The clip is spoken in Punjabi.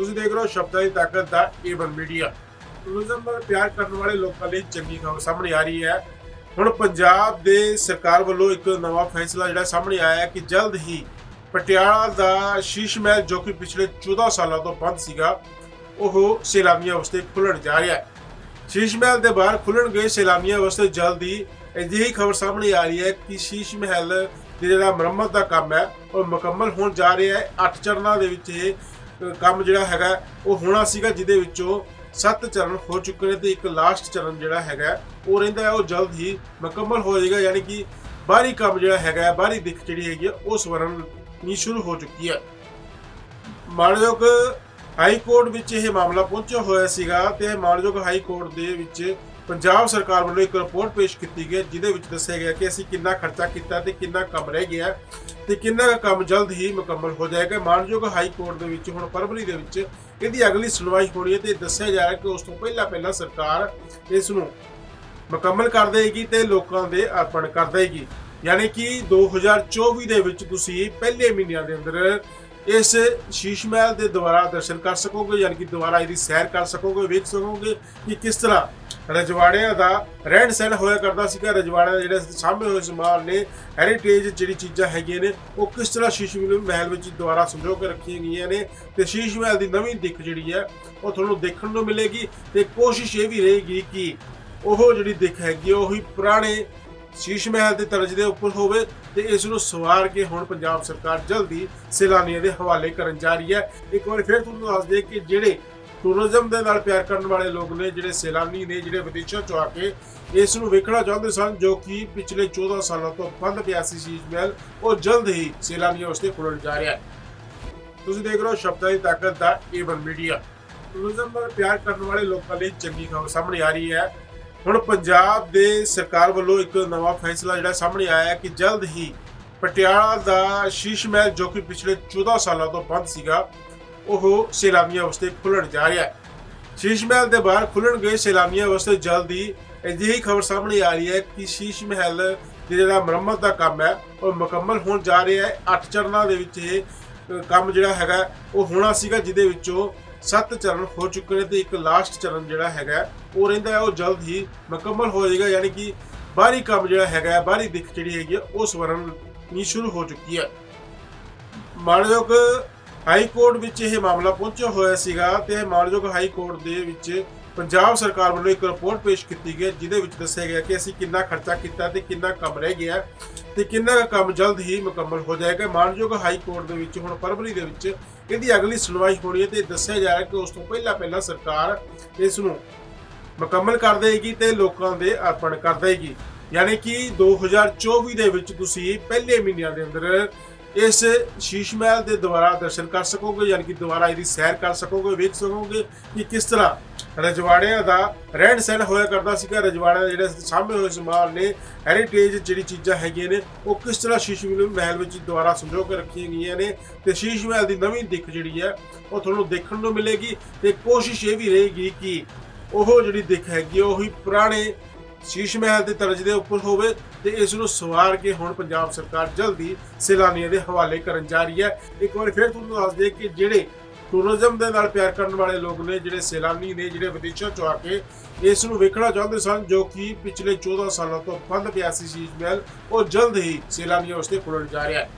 ਤੁਸੀਂ ਦੇਖ ਰਹੇ ਹੋ ਸ਼ਬਦਾਂ ਦੀ ਤਾਕਤ ਦਾ ਏਵਨ ਮੀਡੀਆ ਟੂਰਿਜ਼ਮ ਨਾਲ ਪਿਆਰ ਕਰਨ ਵਾਲੇ ਲੋਕਾਂ ਲਈ ਚੰਗੀ ਖਬਰ ਸਾਹਮਣੇ ਆ ਰਹੀ ਹੈ। ਹੁਣ ਪੰਜਾਬ ਦੇ ਸਰਕਾਰ ਵੱਲੋਂ ਇੱਕ ਨਵਾਂ ਫੈਸਲਾ ਜਿਹੜਾ ਸਾਹਮਣੇ ਆਇਆ ਹੈ ਕਿ ਜਲਦ ਹੀ ਪਟਿਆਲਾ ਦਾ ਸ਼ੀਸ਼ ਮਹਿਲ, ਜੋ ਕਿ ਪਿਛਲੇ 14 ਸਾਲਾਂ ਤੋਂ ਬੰਦ ਸੀਗਾ, ਉਹ ਸੈਲਾਨੀਆਂ ਵਾਸਤੇ ਖੁੱਲਣ ਜਾ ਰਿਹਾ ਹੈ। ਸ਼ੀਸ਼ ਮਹਿਲ ਦੇ ਬਾਹਰ ਖੁੱਲਣ ਗਏ ਸੈਲਾਨੀਆਂ ਵਾਸਤੇ ਜਲਦ ਹੀ ਅਜਿਹੀ ਖਬਰ ਸਾਹਮਣੇ ਆ ਰਹੀ ਹੈ ਕਿ ਸ਼ੀਸ਼ ਮਹਿਲ ਦੇ ਜਿਹੜਾ ਮੁਰੰਮਤ ਦਾ ਕੰਮ ਹੈ, ਉਹ ਮੁਕੰਮਲ ਹੋਣ ਜਾ ਰਿਹਾ ਹੈ। 8 ਚਰਨਾਂ ਦੇ ਵਿੱਚ ਇਹ ਕੰਮ ਜਿਹੜਾ ਹੈਗਾ ਉਹ ਹੋਣਾ ਸੀਗਾ ਜਿਹਦੇ ਵਿੱਚੋਂ ਸੱਤ ਚਰਨ ਹੋ ਚੁੱਕੇ ਨੇ ਤੇ ਇੱਕ ਲਾਸਟ ਚਰਨ ਜਿਹੜਾ ਹੈਗਾ ਉਹ ਰਹਿੰਦਾ ਹੈ ਉਹ ਜਲਦ ਹੀ ਮੁਕੰਮਲ ਹੋ ਜਾਏਗਾ ਯਾਨੀ ਕਿ ਬਾਹਰੀ ਕੰਮ ਜਿਹੜਾ ਹੈਗਾ ਬਾਹਰੀ ਦਿੱਖ ਜਿਹੜੀ ਹੈਗੀ ਹੈ, ਉਹ ਸਵਰਨ ਨੀ ਸ਼ੁਰੂ ਹੋ ਚੁੱਕੀ ਹੈ। ਮਾਨਯੋਗ ਹਾਈ ਕੋਰਟ ਵਿੱਚ ਇਹ ਮਾਮਲਾ ਪਹੁੰਚਿਆ ਹੋਇਆ ਸੀਗਾ ਤੇ ਮਾਨਯੋਗ ਹਾਈ ਕੋਰਟ ਦੇ ਵਿੱਚ ਪੰਜਾਬ ਸਰਕਾਰ ਵੱਲੋਂ ਇੱਕ ਰਿਪੋਰਟ ਪੇਸ਼ ਕੀਤੀ ਗਈ ਜਿਹਦੇ ਵਿੱਚ ਦੱਸਿਆ ਗਿਆ ਕਿ ਅਸੀਂ ਕਿੰਨਾ ਖਰਚਾ ਕੀਤਾ ਤੇ ਕਿੰਨਾ ਕੰਮ ਰਹਿ ਗਿਆ ਤੇ ਕਿੰਨਾ ਕੁ ਕੰਮ ਜਲਦ ਹੀ ਮੁਕੰਮਲ ਹੋ ਜਾਏਗਾ। ਮਾਨਯੋਗ ਹਾਈ ਕੋਰਟ ਦੇ ਵਿੱਚ ਹੁਣ ਫਰਵਰੀ ਦੇ ਵਿੱਚ ਇਹਦੀ ਅਗਲੀ ਸੁਣਵਾਈ ਹੋਣੀ ਹੈ ਤੇ ਦੱਸਿਆ ਜਾ ਰਿਹਾ ਕਿ ਉਸ ਤੋਂ ਪਹਿਲਾਂ ਪਹਿਲਾਂ ਸਰਕਾਰ ਇਸ ਨੂੰ ਮੁਕੰਮਲ ਕਰ ਦੇਗੀ ਤੇ ਲੋਕਾਂ ਦੇ ਅਰਪਣ ਕਰ ਦੇਗੀ ਯਾਨੀ ਕਿ 2024 ਦੇ ਵਿੱਚ ਤੁਸੀਂ ਪਹਿਲੇ ਮਹੀਨਿਆਂ ਦੇ ਅੰਦਰ ਇਸ ਸ਼ੀਸ਼ ਮਹਿਲ ਦੇ ਦੁਆਰਾ ਦਰਸ਼ਨ ਕਰ ਸਕੋਗੇ, ਯਾਨੀ ਕਿ ਦੁਆਰਾ ਇਹਦੀ ਸੈਰ ਕਰ ਸਕੋਗੇ, ਵੇਖ ਸਕੋਗੇ ਕਿ ਕਿਸ ਤਰ੍ਹਾਂ ਰਜਵਾੜਿਆਂ ਦਾ ਰਹਿਣ ਸਹਿਣ ਹੋਇਆ ਕਰਦਾ ਸੀਗਾ। ਰਜਵਾੜਿਆਂ ਦੇ ਜਿਹੜੇ ਸਾਹਮਣੇ ਹੋਏ ਸਮਾਨ ਨੇ ਹੈਰੀਟੇਜ ਜਿਹੜੀ ਚੀਜ਼ਾਂ ਹੈਗੀਆਂ ਨੇ, ਉਹ ਕਿਸ ਤਰ੍ਹਾਂ ਸ਼ੀਸ਼ ਮਹਿਲ ਵਿੱਚ ਦੁਆਰਾ ਸੰਜੋ ਕੇ ਰੱਖੀਆਂ ਗਈਆਂ ਨੇ ਤੇ ਸ਼ੀਸ਼ ਮਹਿਲ ਦੀ ਨਵੀਂ ਦਿੱਖ ਜਿਹੜੀ ਹੈ, ਉਹ ਤੁਹਾਨੂੰ ਦੇਖਣ ਨੂੰ ਮਿਲੇਗੀ ਤੇ ਕੋਸ਼ਿਸ਼ ਇਹ ਵੀ ਰਹੇਗੀ ਕਿ ਉਹ ਜਿਹੜੀ ਦਿੱਖ ਹੈਗੀ ਉਹੀ ਪੁਰਾਣੇ ਸ਼ੀਸ਼ ਮਹਿਲ ਦੇ ਤਰਜ ਦੇ ਉੱਪਰ ਹੋਵੇ ਤੇ ਇਸ ਨੂੰ ਸਵਾਰ ਕੇ ਹੁਣ ਪੰਜਾਬ ਸਰਕਾਰ ਜਲਦੀ ਸੈਲਾਨੀਆਂ ਦੇ ਹਵਾਲੇ ਕਰਨ ਜਾ ਰਹੀ ਹੈ। ਇੱਕ ਵਾਰ ਫਿਰ ਤੁਹਾਨੂੰ ਦੱਸ ਦਈਏ ਕਿ ਜਿਹੜੇ ਟੂਰਿਜ਼ਮ ਦੇ ਨਾਲ ਪਿਆਰ ਕਰਨ ਵਾਲੇ ਲੋਕ ਨੇ, ਜਿਹੜੇ ਸੈਲਾਨੀ ਨੇ, ਜਿਹੜੇ ਵਿਦੇਸ਼ਾਂ ਚੋਂ ਆ ਕੇ ਇਸ ਨੂੰ ਵੇਖਣਾ ਚਾਹੁੰਦੇ ਸਨ, ਜੋ ਕਿ ਪਿਛਲੇ 14 ਸਾਲਾਂ ਤੋਂ ਬੰਦ ਪਿਆ ਸੀ ਸ਼ੀਸ਼ ਮਹਿਲ, ਉਹ ਜਲਦ ਹੀ ਸੈਲਾਨੀਆਂ ਵਾਸਤੇ ਖੁੱਲਣ ਜਾ ਰਿਹਾ ਹੈ। ਤੁਸੀਂ ਦੇਖ ਰਹੇ ਹੋ ਸ਼ਬਦਾਂ ਦੀ ਤਾਕਤ ਦਾ ਏਵਨ ਮੀਡੀਆ ਟੂਰਿਜ਼ਮ ਨਾਲ ਪਿਆਰ ਕਰਨ ਵਾਲੇ ਲੋਕਾਂ ਲਈ ਚੰਗੀ ਖਬਰ ਸਾਹਮਣੇ ਆ ਰਹੀ ਹੈ। ਹੁਣ ਪੰਜਾਬ ਦੇ ਸਰਕਾਰ ਵੱਲੋਂ ਇੱਕ ਨਵਾਂ ਫੈਸਲਾ ਜਿਹੜਾ ਸਾਹਮਣੇ ਆਇਆ ਕਿ ਜਲਦ ਹੀ ਪਟਿਆਲਾ ਦਾ ਸ਼ੀਸ਼ ਮਹਿਲ, ਜੋ ਕਿ ਪਿਛਲੇ 14 ਸਾਲਾਂ ਤੋਂ ਬੰਦ ਸੀਗਾ, ਉਹ ਸੈਲਾਨੀਆਂ ਵਾਸਤੇ ਖੁੱਲਣ ਜਾ ਰਿਹਾ ਹੈ। ਸ਼ੀਸ਼ ਮਹਿਲ ਦੇ ਬਾਹਰ ਖੁੱਲਣ ਗਏ ਸੈਲਾਨੀਆਂ ਵਾਸਤੇ ਜਲਦ ਹੀ ਅਜਿਹੀ ਖਬਰ ਸਾਹਮਣੇ ਆ ਰਹੀ ਹੈ ਕਿ ਸ਼ੀਸ਼ ਮਹਿਲ ਦੇ ਜਿਹੜਾ ਮੁਰੰਮਤ ਦਾ ਕੰਮ ਹੈ, ਉਹ ਮੁਕੰਮਲ ਹੋਣ ਜਾ ਰਿਹਾ ਹੈ। 8 ਚਰਨਾਂ ਦੇ ਵਿੱਚ ਇਹ ਕੰਮ ਜਿਹੜਾ ਹੈਗਾ, ਉਹ ਹੋਣਾ ਸੀਗਾ, ਜਿਹਦੇ ਵਿੱਚੋਂ ਸੱਤ ਚਰਨ ਹੋ ਚੁੱਕੇ ਨੇ ਤੇ ਇੱਕ ਲਾਸਟ ਚਰਨ ਜਿਹੜਾ ਹੈਗਾ ਉਹ ਰਹਿੰਦਾ ਹੈ ਉਹ ਜਲਦ ਹੀ ਮੁਕੰਮਲ ਹੋ ਜਾਏਗਾ ਯਾਨੀ ਕਿ ਬਾਹਰੀ ਕੰਮ ਜਿਹੜਾ ਹੈਗਾ ਬਾਹਰੀ ਦਿੱਖ ਜਿਹੜੀ ਹੈਗੀ ਹੈ, ਉਹ ਸਵਰਨ ਨੀ ਸ਼ੁਰੂ ਹੋ ਚੁੱਕੀ ਹੈ। ਮਾਨਯੋਗ ਹਾਈ ਕੋਰਟ ਵਿੱਚ ਇਹ ਮਾਮਲਾ ਪਹੁੰਚਿਆ ਹੋਇਆ ਸੀਗਾ ਤੇ ਮਾਨਯੋਗ ਹਾਈ ਕੋਰਟ ਦੇ ਵਿੱਚ ਪੰਜਾਬ ਸਰਕਾਰ ਵੱਲੋਂ ਇੱਕ ਰਿਪੋਰਟ ਪੇਸ਼ ਕੀਤੀ ਗਈ ਜਿਹਦੇ ਵਿੱਚ ਦੱਸਿਆ ਗਿਆ ਕਿ ਅਸੀਂ ਕਿੰਨਾ ਖਰਚਾ ਕੀਤਾ ਤੇ ਕਿੰਨਾ ਕੰਮ ਰਹਿ ਗਿਆ ਤੇ ਕਿੰਨਾ ਕੁ ਕੰਮ ਜਲਦ ਹੀ ਮੁਕੰਮਲ ਹੋ ਜਾਏਗਾ। ਮਾਨਯੋਗ ਹਾਈ ਕੋਰਟ ਦੇ ਵਿੱਚ ਹੁਣ ਫਰਵਰੀ ਦੇ ਵਿੱਚ ਇਹਦੀ ਅਗਲੀ ਸੁਣਵਾਈ ਹੋਣੀ ਹੈ ਤੇ ਦੱਸਿਆ ਜਾ ਰਿਹਾ ਕਿ ਉਸ ਤੋਂ ਪਹਿਲਾਂ ਪਹਿਲਾਂ ਸਰਕਾਰ ਇਸ ਨੂੰ ਮੁਕੰਮਲ ਕਰ ਦੇਗੀ ਤੇ ਲੋਕਾਂ ਦੇ ਅਰਪਣ ਕਰ ਦੇਗੀ ਯਾਨੀ ਕਿ 2024 ਦੇ ਵਿੱਚ ਤੁਸੀਂ ਪਹਿਲੇ ਮਹੀਨਿਆਂ ਦੇ ਅੰਦਰ ਇਸ ਸ਼ੀਸ਼ ਮਹਿਲ ਦੇ ਦੁਆਰਾ ਦਰਸ਼ਨ ਕਰ ਸਕੋਗੇ, ਯਾਨੀ ਕਿ ਦੁਆਰਾ ਇਹਦੀ ਸੈਰ ਕਰ ਸਕੋਗੇ, ਵੇਖ ਸਕੋਗੇ ਕਿ ਕਿਸ ਤਰ੍ਹਾਂ ਰਜਵਾੜਿਆਂ ਦਾ ਰਹਿਣ ਸਹਿਣ ਹੋਇਆ ਕਰਦਾ ਸੀਗਾ। ਰਜਵਾੜਿਆਂ ਦੇ ਜਿਹੜੇ ਸਾਹਮਣੇ ਹੋਏ ਸਮਾਨ ਨੇ ਹੈਰੀਟੇਜ ਜਿਹੜੀ ਚੀਜ਼ਾਂ ਹੈਗੀਆਂ ਨੇ, ਉਹ ਕਿਸ ਤਰ੍ਹਾਂ ਸ਼ੀਸ਼ ਮਹਿਲ ਵਿੱਚ ਦੁਆਰਾ ਸੰਜੋ ਕੇ ਰੱਖੀਆਂ ਗਈਆਂ ਨੇ ਤੇ ਸ਼ੀਸ਼ ਮਹਿਲ ਦੀ ਨਵੀਂ ਦਿੱਖ ਜਿਹੜੀ ਹੈ, ਉਹ ਤੁਹਾਨੂੰ ਦੇਖਣ ਨੂੰ ਮਿਲੇਗੀ ਤੇ ਕੋਸ਼ਿਸ਼ ਇਹ ਵੀ ਰਹੇਗੀ ਕਿ ਉਹ ਜਿਹੜੀ ਦਿੱਖ ਹੈਗੀ ਉਹੀ ਪੁਰਾਣੇ ਸ਼ੀਸ਼ ਮਹਿਲ ਦੇ ਤਰਜ ਦੇ ਉੱਪਰ ਹੋਵੇ ਤੇ ਇਸ ਨੂੰ ਸਵਾਰ ਕੇ ਹੁਣ ਪੰਜਾਬ ਸਰਕਾਰ ਜਲਦੀ ਸੈਲਾਨੀਆਂ ਦੇ ਹਵਾਲੇ ਕਰਨ ਜਾ ਰਹੀ ਹੈ। ਇੱਕ ਵਾਰ ਫਿਰ ਤੁਹਾਨੂੰ ਦੱਸ ਦਈਏ ਕਿ ਜਿਹੜੇ ਟੂਰਿਜ਼ਮ ਦੇ ਨਾਲ ਪਿਆਰ ਕਰਨ ਵਾਲੇ ਲੋਕ ਨੇ, ਜਿਹੜੇ ਸੈਲਾਨੀ ਨੇ, ਜਿਹੜੇ ਵਿਦੇਸ਼ਾਂ ਚੋਂ ਆ ਕੇ ਇਸ ਨੂੰ ਵੇਖਣਾ ਚਾਹੁੰਦੇ ਸਨ, ਜੋ ਕਿ ਪਿਛਲੇ 14 ਸਾਲਾਂ ਤੋਂ ਬੰਦ ਪਿਆ ਸੀ ਸ਼ੀਸ਼ ਮਹਿਲ, ਉਹ ਜਲਦ ਹੀ ਸੈਲਾਨੀਆਂ ਵਾਸਤੇ ਖੁੱਲਣ ਜਾ ਰਿਹਾ ਹੈ।